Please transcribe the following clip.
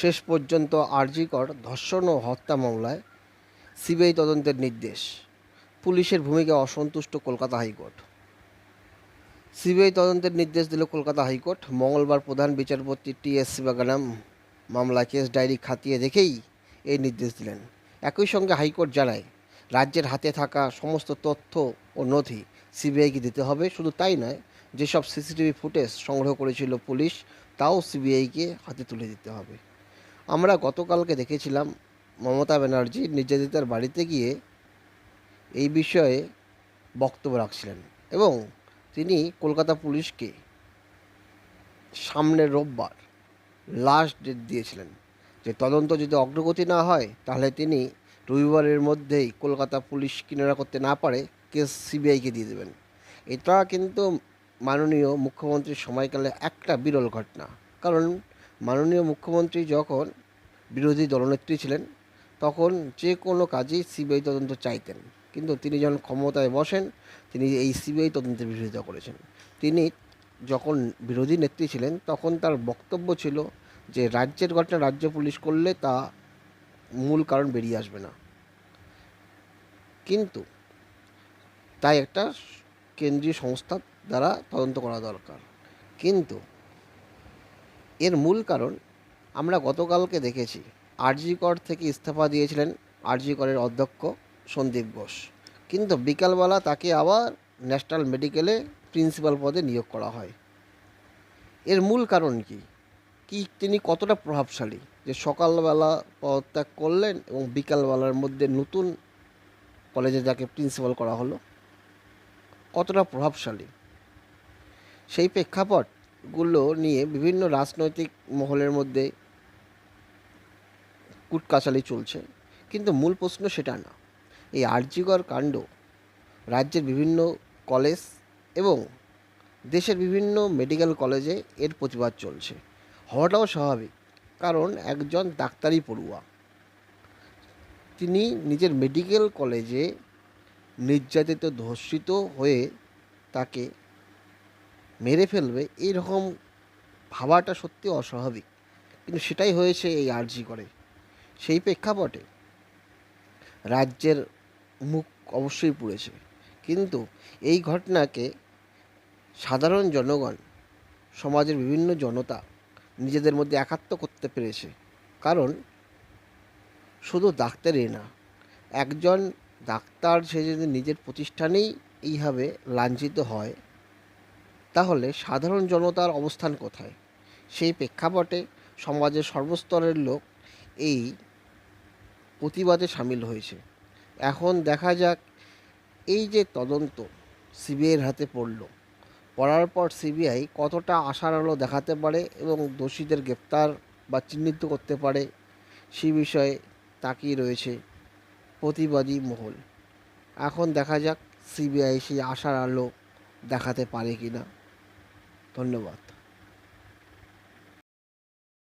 শেষ পর্যন্ত আরজিকর ধর্ষণ ও হত্যা মামলায় সিবিআই তদন্তের নির্দেশ। পুলিশের ভূমিকা অসন্তুষ্ট কলকাতা হাইকোর্ট। সিবিআই তদন্তের নির্দেশ দিল কলকাতা হাইকোর্ট। মঙ্গলবার প্রধান বিচারপতি টি এস শিবাগানাম মামলা কেস ডায়েরি খাতিয়ে দেখেই এই নির্দেশ দিলেন। একই সঙ্গে হাইকোর্ট জানায়, রাজ্যের হাতে থাকা সমস্ত তথ্য ও নথি সিবিআইকে দিতে হবে। শুধু তাই নয়, যেসব সিসিটিভি ফুটেজ সংগ্রহ করেছিল পুলিশ তাও সিবিআইকে হাতে তুলে দিতে হবে। আমরা গতকালকে দেখেছিলাম মমতা ব্যানার্জি নির্যাতিতার বাড়িতে গিয়ে এই বিষয়ে বক্তব্য রাখছিলেন এবং তিনি কলকাতা পুলিশকে সামনের রোববার লাস্ট ডেট দিয়েছিলেন। যে তদন্ত যদি অগ্রগতি না হয়, তাহলে তিনি রবিবারের মধ্যেই কলকাতা পুলিশ কিনারা করতে না পারে কেস সিবিআইকে দিয়ে দেবেন। এটা কিন্তু মাননীয় মুখ্যমন্ত্রীর সময়কালে একটা বিরল ঘটনা। কারণ মাননীয় মুখ্যমন্ত্রী যখন বিরোধী দলনেত্রী ছিলেন, তখন যে কোনো কাজেই সিবিআই তদন্ত চাইতেন। কিন্তু তিনি যখন ক্ষমতায় বসেন, তিনি এই সিবিআই তদন্তের বিরোধিতা করেছেন। তিনি যখন বিরোধী নেত্রী ছিলেন, তখন তার বক্তব্য ছিল যে রাজ্যের ঘটনা রাজ্য পুলিশ করলে তা মূল কারণ বেরিয়ে আসবে না। কিন্তু তাই একটা কেন্দ্রীয় সংস্থা দ্বারা তদন্ত করা দরকার। কিন্তু এর মূল কারণ আমরা গতকালকে দেখেছি আরজিকর থেকে ইস্তফা দিয়েছিলেন আরজিকরের অধ্যক্ষ সন্দীপ ঘোষ। কিন্তু বিকালবেলা তাকে আবার ন্যাশনাল মেডিকেলে প্রিন্সিপাল পদে নিয়োগ করা হয়। এর মূল কারণ কি? কি তিনি কতটা প্রভাবশালী? যে সকালবেলা পদত্যাগ করলেন এবং বিকালবেলার মধ্যে নতুন কলেজে যাকে প্রিন্সিপাল করা হলো, কতটা প্রভাবশালী? সেই প্রেক্ষাপটগুলো নিয়ে বিভিন্ন রাজনৈতিক মহলের মধ্যে কুটকাচালি চলছে। কিন্তু মূল প্রশ্ন সেটা না। এই আর্যিকর কাণ্ড রাজ্যের বিভিন্ন কলেজ এবং দেশের বিভিন্ন মেডিকেল কলেজে এর প্রতিবাদ চলছে। হওয়াটাও স্বাভাবিক, কারণ একজন ডাক্তারি পড়ুয়া, তিনি নিজের মেডিকেল কলেজে নির্যাতিত, ধর্ষিত হয়ে তাকে মেরে ফেলবে এইরকম ভাবাটা সত্যি অস্বাভাবিক। কিন্তু সেটাই হয়েছে এই আর্জি করে। সেই প্রেক্ষাপটে রাজ্যের মুখ অবশ্যই পুড়েছে। কিন্তু এই ঘটনাকে সাধারণ জনগণ, সমাজের বিভিন্ন জনতা নিজেদের মধ্যে একাত্ম করতে পেরেছে। কারণ শুধু ডাক্তারই না, একজন ডাক্তার সে যদি নিজের প্রতিষ্ঠানেই এইভাবে লাঞ্ছিত হয় তাহলে সাধারণ জনতার অবস্থান কোথায়? সেই প্রেক্ষাপটে সমাজের সর্বস্তরের লোক এই প্রতিবাদে সামিল হয়েছে। এখন দেখা যাক এই যে তদন্ত সিবিআইয়ের হাতে পড়ল। পড়ার পর সিবিআই কতটা আশার আলো দেখাতে পারে এবং দোষীদের গ্রেপ্তার বা চিহ্নিত করতে পারে সে বিষয়ে তাকিয়ে রয়েছে প্রতিবাদী মহল। এখন দেখা যাক সিবিআই সেই আশার আলো দেখাতে পারে কি না ধন্যবাদ।